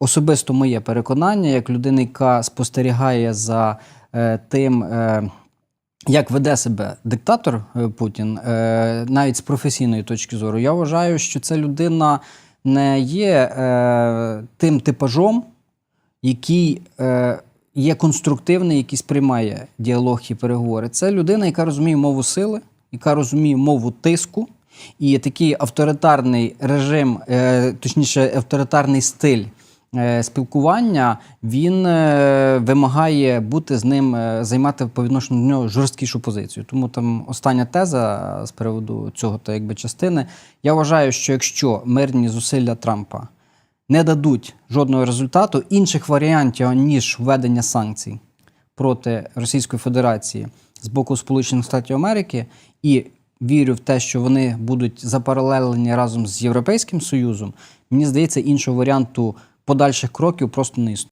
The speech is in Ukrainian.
особисто моє переконання, як людина, яка спостерігає за е, тим, е, як веде себе диктатор е, Путін, навіть з професійної точки зору, я вважаю, що ця людина не є тим типажом, який є конструктивний, який сприймає діалог і переговори. Це людина, яка розуміє мову сили, яка розуміє мову тиску. І такий авторитарний режим, точніше, авторитарний стиль спілкування, він е, вимагає бути з ним, е, займати по відношенню до нього жорсткішу позицію. Тому там остання теза з приводу цього та якби частини. Я вважаю, що якщо мирні зусилля Трампа не дадуть жодного результату, інших варіантів, ніж введення санкцій проти Російської Федерації з боку Сполучених Штатів Америки, і вірю в те, що вони будуть запаралелені разом з Європейським Союзом, мені здається, іншого варіанту подальших кроків просто не існує.